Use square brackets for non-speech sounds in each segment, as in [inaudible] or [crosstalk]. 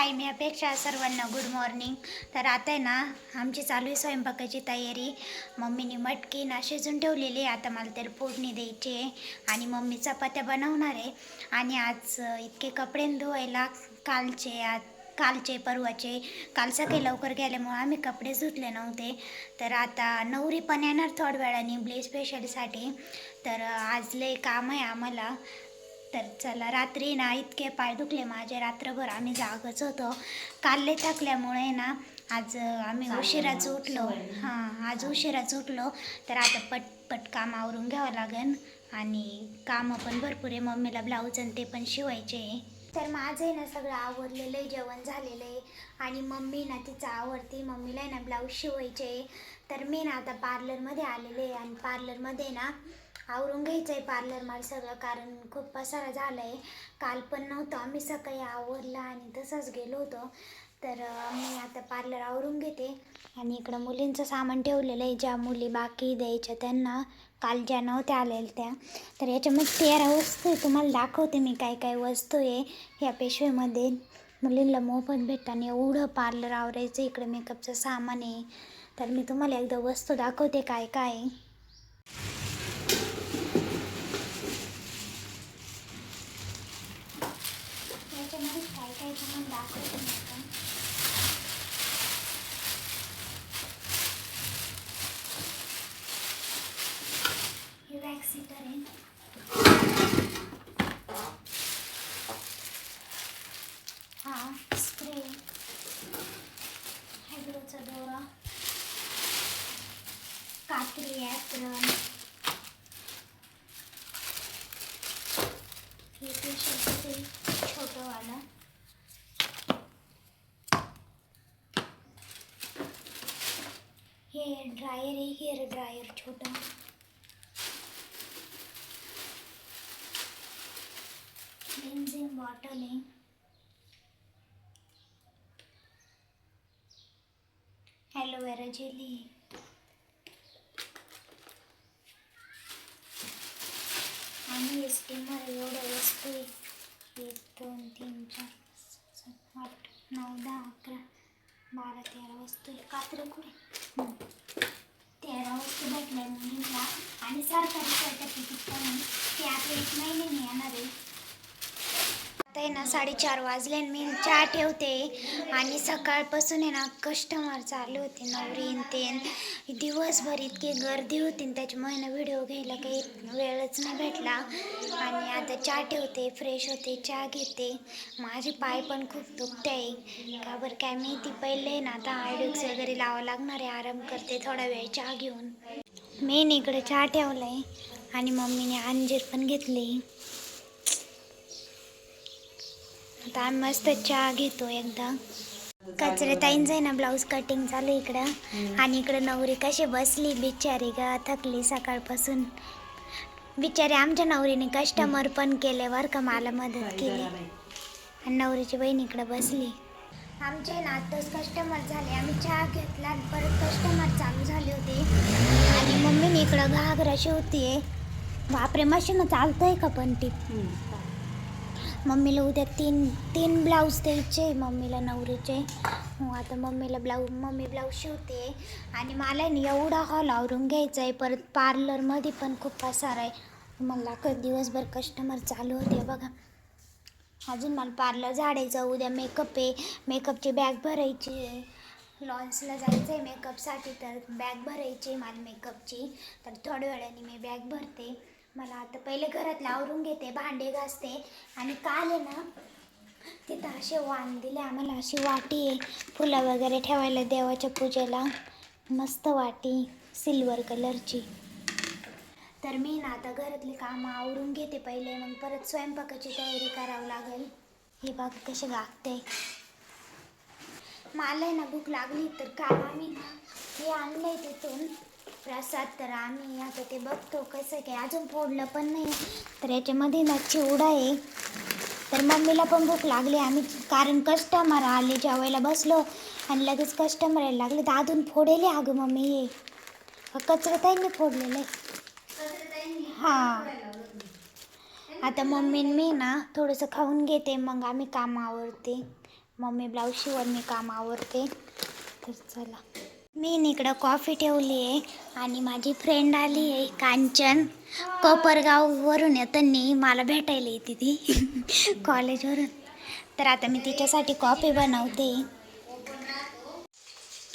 हाय मी अपेक्षा सर्वांना good morning तर आता आहे ना आमची चालू आहे स्वयंपाकाची तयारी. मम्मीने मटकी ना शिजून ठेवलेली आहे. आता मला तर फोडणी द्यायची आहे. आणि मम्मी चपात्या बनवणार आहे. आणि आज इतके कपडे धुवायला कालचे आज कालचे परवाचे काल सकाळी लवकर गेल्यामुळे आम्ही कपडे धुतले नव्हते. तर आता नवरी पण येणार थोड्या वेळाने ब्ली स्पेशलसाठी तर आज लय काम आहे आम्हाला. तर चला रात्री ना इतके पाय दुखले माझे. रात्रभर आम्ही जागच होतो. काल लय थकल्यामुळे ना आज आम्ही उशिराच उठलो. हां आज उशिराच उठलो. तर आता पट पट काम आवरून घ्यावं लागेल. आणि कामं पण भरपूर आहे. मम्मीला ब्लाऊज आणि ते पण शिवायचे आहे. तर माझं आहे ना सगळं आवरलेलं आहे. जेवण झालेलं आहे. आणि मम्मी ना तिचं आवडते मम्मीला आहे ना ब्लाऊज शिवायचे तर मी ना आता पार्लरमध्ये आलेले आहे. आणि पार्लरमध्ये ना आवरून घ्यायचं आहे पार्लर मला सगळं कारण खूप पसारा झाला आहे काल पण नव्हतं आम्ही सकाळी आवरला आणि तसंच गेलो होतो. तर मी आता पार्लर आवरून घेते. आणि इकडं मुलींचं सामान ठेवलेलं आहे. ज्या मुली बाकी द्यायच्या त्यांना काल ज्या नव्हत्या आलेल्या त्या. तर याच्यामध्ये तेरा वस्तू आहे. तुम्हाला दाखवते मी काय काय वस्तू आहे ह्या पेशवेमध्ये. मुलींना मोफत भेटताना एवढं पार्लर आवरायचं. इकडं मेकअपचं सामान आहे. तर मी तुम्हाला एकदा वस्तू दाखवते काय काय तुम्हाला काय काय तुम्हाला दाखवते मी आता. हे वॅक्स हिटर आहे. हा स्प्रे हायब्रोचा दोरा. कात्री ॲप्रन हे फेशियल स्प्रे छोटंवालं हेअर ड्रायर आहे हेअर ड्रायर छोटं क्लिन्झिंग बॉटल आहे ॲलोवेरा जेली आहे आणि स्टीमर एवढं वस्तू आहे एक दोन तीन चार पाच, सहा, सात आठ नऊ दहा अकरा बारा तेरा वस्तू आहे कात्र कुठे हं. तेरा वस्तू भेटल्या मुलींना आणि सरकारी सर्टिफिकेट पण ते आता एक महिन्याने येणार आहे. आता आहे ना साडेचार वाजले आणि मी चहा ठेवते. आणि सकाळपासून आहे ना कस्टमर चालू होते नवरीन ते दिवसभर इतकी गर्दी होती आणि त्याच्यामुळे ना व्हिडिओ घ्यायला काही वेळच नाही भेटला. आणि आता चहा ठेवते फ्रेश होते चहा घेते. माझे पाय पण खूप दुखते आहे. का बरं काय माहिती पहिले ना आता आयडक्स वगैरे लावावं लागणार आहे आराम करते थोडा वेळ चहा घेऊन. मेन इकडे चहा ठेवला आहे आणि मम्मीने अंजीर पण घेतली. आता आम्ही मस्त चहा घेतो एकदा. कचरे ताईंचं आहे ना ब्लाऊज कटिंग चालू आहे इकडं. आणि इकडं नवरी कशी बसली बिचारी ग थकली सकाळपासून. बिचारी आमच्या नवरीने कस्टमर पण केले बरं का मला मदत केली. आणि नवरीची बहीण इकडं बसली. आमचे ना आत्ताच कस्टमर झाले. आम्ही चहा घेतला परत कस्टमर चालू झाले होते. आणि मम्मीने इकडं घागरा शिवते बापरे मशीन चालतंय का पण ती? मम्मीला उद्या तीन तीन ब्लाऊज द्यायचे मम्मीला नवरीचे. हो आता मम्मीला ब्लाऊज मम्मी ब्लाऊज शिवते. आणि मला ना एवढा हॉल आवरून घ्यायचा आहे परत पार्लरमध्ये पण खूप पसार आहे. मला क दिवसभर कस्टमर चालू होते बघा. अजून मला पार्लर झाडायचं उद्या मेकअप आहे. मेकअपची बॅग भरायची. आहे लॉन्सला जायचं आहे मेकअपसाठी तर बॅग भरायची आहे मला मेकअपची तर थोड्या वेळाने मी बॅग भरते. मला आता पहिले घरातलं आवरून घेते भांडे घासते आणि काल आहे ना तिथं असे वाण दिले आम्हाला अशी वाटी आहे फुलं वगैरे ठेवायला देवाच्या पूजेला. मस्त वाटी सिल्वर कलरची. तर मी ना आता घरातली कामं आवरून घेते पहिले मग परत स्वयंपाकाची तयारी करावं लागेल. हे बघ कसे गागते मला आहे ना भूक लागली तर काल आम्ही ना हे आहे तिथून. प्रसाद तर आम्ही आता ते बघतो कसं काय. अजून फोडलं पण नाही. तर याच्यामध्ये ना चिवडा आहे. तर मम्मीला पण भूक लागली. आम्ही कारण कस्टमर आले जेवायला बसलो आणि लगेच कस्टमर यायला लागले. तर अजून फोडेले अगं मम्मी हे. कचरा ताईंनी फोडलेलं. आहे हां. आता मम्मी मी ना थोडंसं खाऊन घेते. मग आम्ही काम आवरते मम्मी ब्लाऊज शिवून मी काम आवरते तर चला. मी इकडं कॉफी ठेवली आहे आणि माझी फ्रेंड आली आहे कांचन कोपरगाववरून येताना मला भेटायला येते ती. [laughs] कॉलेजवरून तर आता मी तिच्यासाठी कॉफी बनवते.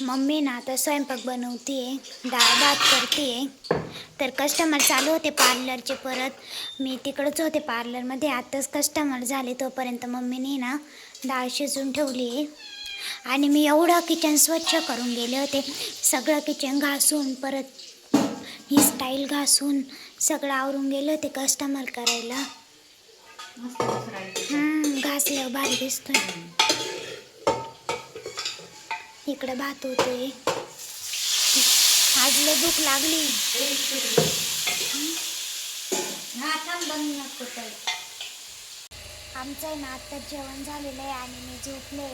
मम्मी ना आता स्वयंपाक बनवते डाळ भात करते तर कस्टमर चालू होते पार्लरचे परत. मी तिकडंच होते पार्लरमध्ये आताच कस्टमर झाले तोपर्यंत मम्मीने ना डाळ शिजून ठेवली आहे आणि मी एवढं किचन स्वच्छ करून गेले होते. सगळं किचन घासून परत ही स्टाईल घासून सगळं आवरून गेले होते कस्टमर करायला. घासलं घासल्यावर भारी दिसतोय. इकडं भात होते आज भूक लागली. आमचं आहे ना आत्ताच जेवण झालेलं आहे आणि मी झोपले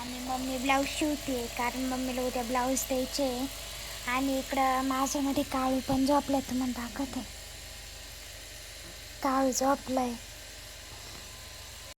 आणि मम्मी ब्लाऊज शिवते कारण मम्मीला उद्या ब्लाऊज द्यायचे आणि इकडं माझ्यामध्ये काळू पण झोपलाय तुम्हाला दाखवते. काळू झोपलाय.